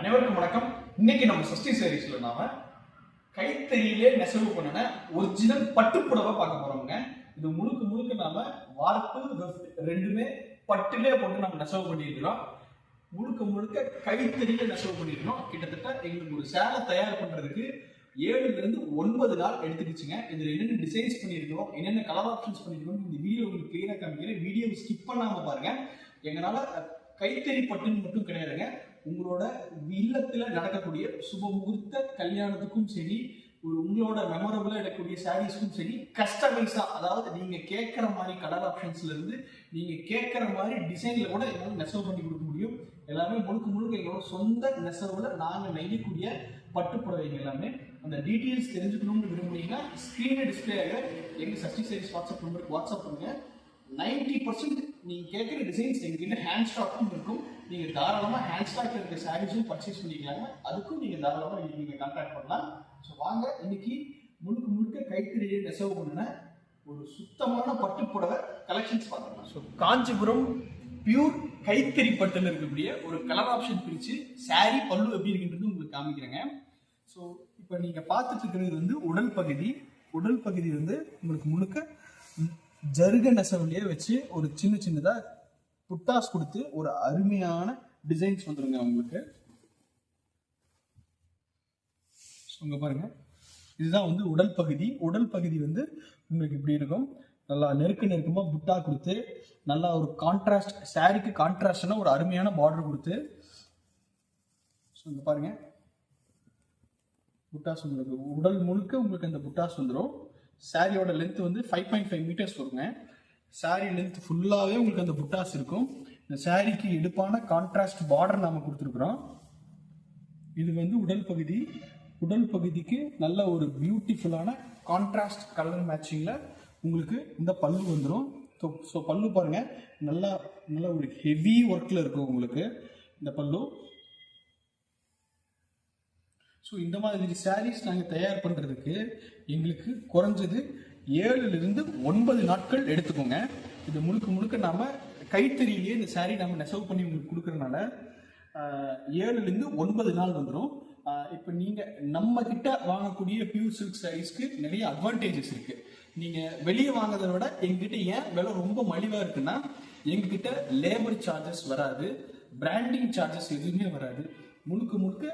அனைவருக்கும் வணக்கம். இன்னைக்கு நம்ம சஷ்டி சீரீஸ்ல நாம கைத்தறியிலே நெசவு பண்ணின ஒரிஜினல் பட்டுப்புடவை பார்க்க போறோம்ங்க. இது முழுக்க முழுக்க நாம வார்ப்பு ரெண்டுமே பட்டுலே போட்டு நம்ம நெசவு பண்ணியிருக்கிறோம். முழுக்க முழுக்க கைத்தறியில நெசவு பண்ணியிருக்கோம் கிட்டத்தட்ட எங்களுக்கு ஒரு சேலை தயார் பண்றதுக்கு ஏழுல இருந்து ஒன்பது நாள் எடுத்துக்கிச்சுங்க. இதுல என்னென்ன டிசைன்ஸ் பண்ணியிருக்கிறோம் என்னென்ன கலர் ஆப்ஷன்ஸ் பண்ணியிருக்கோம் இந்த வீடியோ உங்களுக்கு கிளியரா காமிக்கிறேன். வீடியோ ஸ்கிப் பண்ணாம பாருங்க. எங்களால கைத்தறி பட்டுன்னு மட்டும் கிடையாதுங்க. உங்களோட இல்லத்துல நடக்கக்கூடிய சுப முகூர்த்த கல்யாணத்துக்கும் சரி ஒரு உங்களோட மெமரபிளா எடுக்கக்கூடிய சாரீஸ்க்கும் சரி கஸ்டமைஸா அதாவது நீங்க கேட்குற மாதிரி கலர் ஆப்ஷன்ஸ்ல இருந்து நீங்க கேட்குற மாதிரி டிசைன்ல கூட எங்களால் நெசவு பண்ணி கொடுக்க முடியும். எல்லாமே முழுக்க முழுக்க எங்களோட சொந்த நெசவுல நாங்க நெய்யக்கூடிய பட்டு புடவைங்க எல்லாமே. அந்த டீட்டெயில்ஸ் தெரிஞ்சுக்கணும்னு விரும்புனீங்கன்னா ஸ்க்ரீனை டிஸ்பிளே ஆகிற எங்க சஷ்டி சைஸ் வாட்ஸ்அப் நம்பருக்கு வாட்ஸ்அப் பண்ணுங்க. நைன்டி பர்சன்ட் நீங்கள் கேட்குற டிசைன்ஸ் எங்ககிட்ட ஹேண்ட் ஸ்டாக்கும் இருக்கும். நீங்கள் தாராளமாக ஹேண்ட் ஸ்டாக் இருக்க சாரீஸும் பர்ச்சேஸ் பண்ணிக்கலாங்க. அதுக்கும் நீங்கள் தாராளமாக நீங்கள் நீங்க கான்டாக்ட் பண்ணலாம். ஸோ வாங்க இன்னைக்கு முழுக்க முழுக்க கைத்தறியை நெசவு பண்ணின ஒரு சுத்தமான பட்டு புடவை கலெக்ஷன்ஸ் பார்க்கலாம். ஸோ காஞ்சிபுரம் பியூர் கைத்தறி பட்டில் இருக்கக்கூடிய ஒரு கலர் ஆப்ஷன் பிரித்து saree பல்லு எப்படி இருக்குன்றது உங்களுக்கு காமிக்கிறேங்க. ஸோ இப்போ நீங்கள் பார்த்துட்டு இருக்கிறது வந்து உடல் பகுதி. உடல் பகுதி வந்து உங்களுக்கு முழுக்க ஜருக நெசவுலயே வச்சு ஒரு சின்ன சின்னதாக புட்டாஸ் கொடுத்து ஒரு அருமையான டிசைன்ஸ் வந்துருங்க உங்களுக்கு. ஸோ பாருங்க. இதுதான் வந்து உடல் பகுதி. உடல் பகுதி வந்து உங்களுக்கு இப்படி இருக்கும்? நல்லா நெருக்க நெருக்கமா புட்டா கொடுத்து நல்லா ஒரு கான்ட்ராஸ்ட் சாரிக்கு கான்ட்ராஸ்ட்னா ஒரு அருமையான பார்டர் கொடுத்து ஸோ இங்க பாருங்க. புட்டாஸ் உங்களுக்கு உடல் முழுக்க உங்களுக்கு அந்த புட்டாஸ் வந்துடும் சாரியோட லென்த் வந்து ஃபைவ் பாயிண்ட் ஃபைவ் மீட்டர்ஸ் வருங்க. சாரி லென்த் ஃபுல்லாகவே உங்களுக்கு அந்த புட்டாஸ் இருக்கும். இந்த சாரிக்கு எடுப்பான கான்ட்ராஸ்ட் பார்டர் நாம் கொடுத்துருக்குறோம். இது வந்து உடல் பகுதி. உடல் பகுதிக்கு நல்ல ஒரு பியூட்டிஃபுல்லான கான்ட்ராஸ்ட் கலர் மேட்சிங்கில் உங்களுக்கு இந்த பல்லு வந்துடும் ஸோ ஸோ பல்லு பாருங்கள் நல்லா நல்ல ஒரு ஹெவி ஒர்க்கில் இருக்கும் உங்களுக்கு இந்த பல்லு. ஸோ இந்த மாதிரி சாரீஸ் நாங்கள் தயார் பண்ணுறதுக்கு எங்களுக்கு குறைஞ்சது ஏழுலேருந்து ஒன்பது நாட்கள் எடுத்துக்கோங்க. இது முழுக்க முழுக்க நாம் கைத்தறியிலேயே இந்த சாரீ நம்ம நெசவு பண்ணி உங்களுக்கு கொடுக்குறனால ஏழுலேருந்து ஒன்பது நாள் வந்துடும் இப்போ நீங்கள் நம்ம கிட்ட வாங்கக்கூடிய பியூர் சில்க் சாரீஸ்க்கு நிறைய அட்வான்டேஜஸ் இருக்குது நீங்கள் வெளியே வாங்குறத விட எங்ககிட்ட ஏன் விலை ரொம்ப மலிவாக இருக்குன்னா எங்ககிட்ட லேபர் சார்ஜஸ் வராது பிராண்டிங் சார்ஜஸ் எதுவுமே வராது. முழுக்க முழுக்க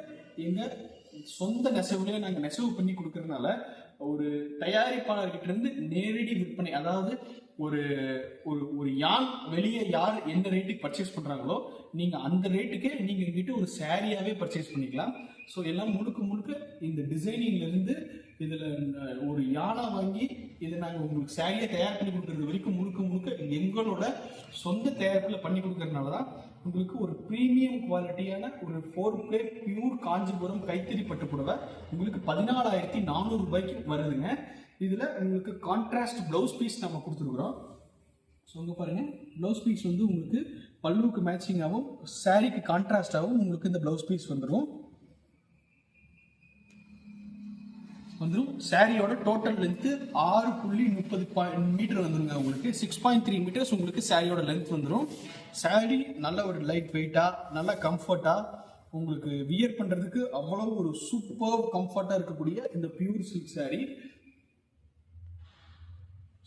எங்கள் சொந்த நெசவுலயே நாங்க நெசவு பண்ணி கொடுக்கறதுனால ஒரு தயாரிப்பாளர்கிட்ட இருந்து நேரடி விற்பனை அதாவது ஒரு ஒரு ஒரு யான் வெளியே யார் எந்த ரேட்டுக்கு பர்ச்சேஸ் பண்றாங்களோ நீங்க அந்த ரேட்டுக்கே நீங்க எங்கிட்ட ஒரு சேரீயாகவே பர்ச்சேஸ் பண்ணிக்கலாம். ஸோ எல்லாம் முழுக்க முழுக்க இந்த டிசைனிங்ல இருந்து இதுல ஒரு யானை வாங்கி இதை நாங்கள் உங்களுக்கு சேரீயை தயார் பண்ணி கொடுக்கறது வரைக்கும் முழுக்க முழுக்க எங்களோட சொந்த தயாரிப்பில் பண்ணி கொடுக்கறதுனால தான் உங்களுக்கு ஒரு ப்ரீமியம் குவாலிட்டியான ஒரு ஃபோர் பிளே பியூர் காஞ்சிபுரம் கைத்தறி பட்டு புடவை உங்களுக்கு பதினாலாயிரத்தி நானூறு ரூபாய்க்கு வருதுங்க. இதில் உங்களுக்கு கான்ட்ராஸ்ட் ப்ளவுஸ் பீஸ் நம்ம கொடுத்துருக்குறோம். ஸோ இங்கே பாருங்கள் ப்ளவுஸ் பீஸ் வந்து உங்களுக்கு பல்லுவுக்கு மேட்சிங்காகவும் சாரீக்கு கான்ட்ராஸ்டாகவும் உங்களுக்கு இந்த ப்ளவுஸ் பீஸ் வந்துடும் வந்துடும் சாரியோட டோட்டல் லென்த்து ஆறு புள்ளி முப்பது மீட்டர் வந்துருங்க உங்களுக்கு. சிக்ஸ் பாயிண்ட் த்ரீ மீட்டர்ஸ் உங்களுக்கு சாரியோட லென்த் வந்துடும் சாரி நல்ல ஒரு லைட் வெயிட்டாக நல்ல கம்ஃபர்ட்டாக உங்களுக்கு வியர் பண்ணுறதுக்கு அவ்வளோ ஒரு சூப்பர் கம்ஃபர்ட்டாக இருக்கக்கூடிய இந்த பியூர் சில்க் சாரி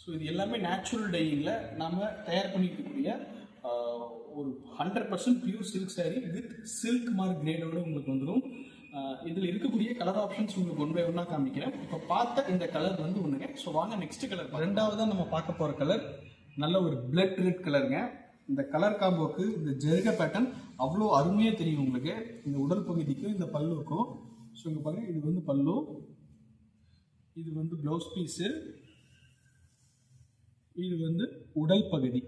ஸோ இது எல்லாமே நேச்சுரல் டையிங்கில் நம்ம தயார் பண்ணிக்கக்கூடிய ஒரு hundred percent pure silk saree with silk mark கிரேடோட உங்களுக்கு வந்துடும் இதில் இருக்கக்கூடிய கலர் ஆப்ஷன்ஸ் உங்களுக்கு ஒன் பை ஒன்றா காமிக்கிறேன். இப்போ பார்த்த இந்த கலர் வந்து ஒன்றுங்க ஸோ வாங்க நெக்ஸ்ட் கலர் ரெண்டாவதாக நம்ம பார்க்க போகிற கலர் நல்ல ஒரு பிளட் ரெட் கலருங்க இந்த கலர் காம்போக்கு இந்த ஜெருக பேட்டர்ன் அவ்வளோ அருமையாக தெரியும் உங்களுக்கு. இந்த உடல் பகுதிக்கும் இந்த பல்லுக்கும். ஸோ இங்கே பாருங்கள் இது வந்து பல்லு. இது வந்து ப்ளவுஸ் பீஸு இது வந்து உடல் பகுதி.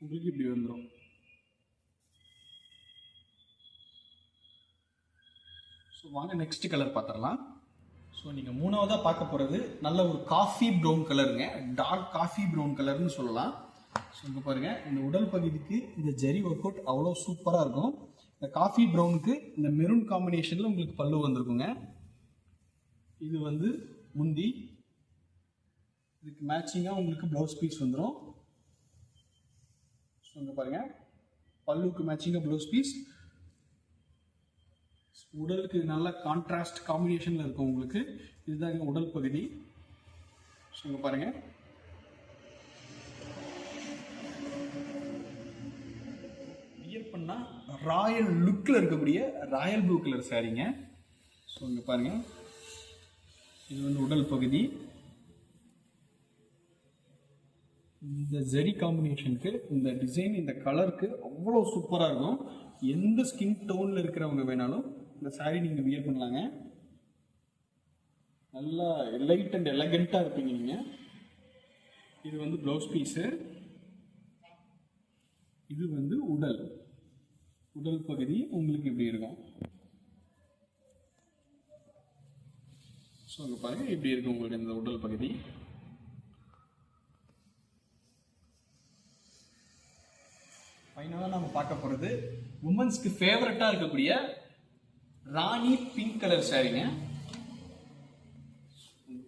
உங்களுக்கு இப்படி வந்துடும் ஸோ வாங்க நெக்ஸ்ட் கலர் பார்த்துடலாம். ஸோ நீங்கள் மூணாவதாக பார்க்க போகிறது நல்ல ஒரு காஃபி ப்ரௌன் கலருங்க டார்க் காஃபி ப்ரௌன் கலர்னு சொல்லலாம். ஸோ இங்கே பாருங்கள் இந்த உடல் பகுதிக்கு இந்த ஜெரி ஒர்க் அவுட் அவ்வளோ சூப்பராக இருக்கும். இந்த காஃபி ப்ரௌனுக்கு இந்த மெரூன் காம்பினேஷனில் உங்களுக்கு பல்லு வந்திருக்குங்க. இது வந்து முந்தி. இதுக்கு மேட்சிங்காக உங்களுக்கு ப்ளவுஸ் பீஸ் வந்துடும் ஸோ இங்கே பாருங்கள் பல்லுக்கு மேட்சிங்காக ப்ளவுஸ் பீஸ் உடலுக்கு நல்ல கான்ட்ராஸ்ட் காம்பினேஷனில் இருக்கும் உங்களுக்கு. இதுதாங்க உடல் பகுதி. ஸோ இங்கே பாருங்க. வியர் பண்ணால் ராயல் லுக்கில் இருக்கக்கூடிய ராயல் ப்ளூ கலர் சாரீங்க ஸோ இங்கே பாருங்கள் இது வந்து உடல் பகுதி. இந்த ஜெரி காம்பினேஷனுக்கு இந்த டிசைன் இந்த கலருக்கு அவ்வளோ சூப்பராக இருக்கும். எந்த ஸ்கின் டோனில் இருக்கிறவங்க வேணாலும் இந்த சாரீ நீங்கள் வியர் பண்ணலாங்க. நல்லா லைட் அண்ட் எலகண்ட்டாக இருப்பீங்க நீங்கள் இது வந்து ப்ளவுஸ் பீஸு இது வந்து உடல். உடல் பகுதி உங்களுக்கு இப்படி இருக்கும். ஸோ அங்கே பாருங்க இப்படி இருக்கும் உங்களுடைய இந்த உடல் பகுதி. ஃபைனலாக நம்ம பார்க்க போகிறது உமன்ஸ்க்கு ஃபேவரட்டாக இருக்கக்கூடிய ராணி பிங்க் கலர் சாரிங்க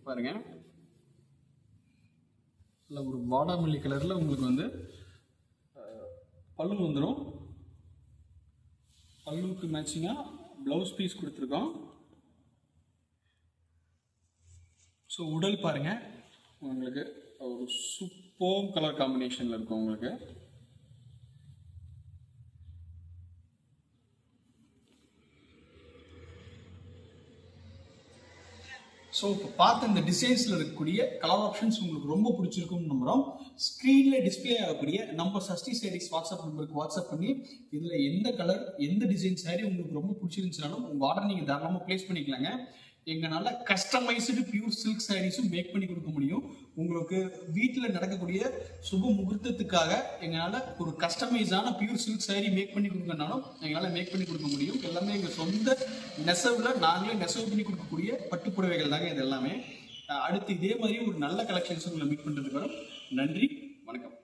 பாருங்க. இல்லை ஒரு வாடாமல்லி கலரில் உங்களுக்கு வந்து பல்லு வந்துடும் பல்லுக்கு மேட்சிங்காக ப்ளவுஸ் பீஸ் கொடுத்துருக்கோம். ஸோ உடல் பாருங்க. உங்களுக்கு ஒரு சூப்பர் கலர் காம்பினேஷனில் இருக்கும் உங்களுக்கு. ஸோ இப்போ பார்த்த இந்த டிசைன்ஸில் இருக்கக்கூடிய கலர் ஆப்ஷன்ஸ் உங்களுக்கு ரொம்ப பிடிச்சிருக்கும்னு நம்புகிறோம் ஸ்க்ரீனில் டிஸ்ப்ளே ஆகக்கூடிய நம்ம சஷ்டி சேரீஸ் வாட்ஸ்அப் நம்பருக்கு வாட்ஸ்அப் பண்ணி இதில் எந்த கலர் எந்த டிசைன் சாரி உங்களுக்கு ரொம்ப பிடிச்சிருந்துச்சுனாலும் உங்கள் ஆர்டர் நீங்கள் தாராளமாக ப்ளேஸ் பண்ணிக்கலாங்க. எங்களால் கஸ்டமைஸ்டு பியூர் சில்க் சாரீஸும் மேக் பண்ணி கொடுக்க முடியும். உங்களுக்கு வீட்டில் நடக்கக்கூடிய சுப முகூர்த்தத்துக்காக எங்களால் ஒரு கஸ்டமைஸான பியூர் சில்க் சாரீ மேக் பண்ணி கொடுக்கனாலும் எங்களால் மேக் பண்ணி கொடுக்க முடியும். எல்லாமே எங்கள் சொந்த நெசவில் நாங்களே நெசவு பண்ணி கொடுக்கக்கூடிய பட்டு புடவைகள் தாங்க இது எல்லாமே. அடுத்து இதே மாதிரி ஒரு நல்ல கலெக்ஷன்ஸ் உங்களை மீட் பண்ணுறதுக்கு வரும். நன்றி வணக்கம்.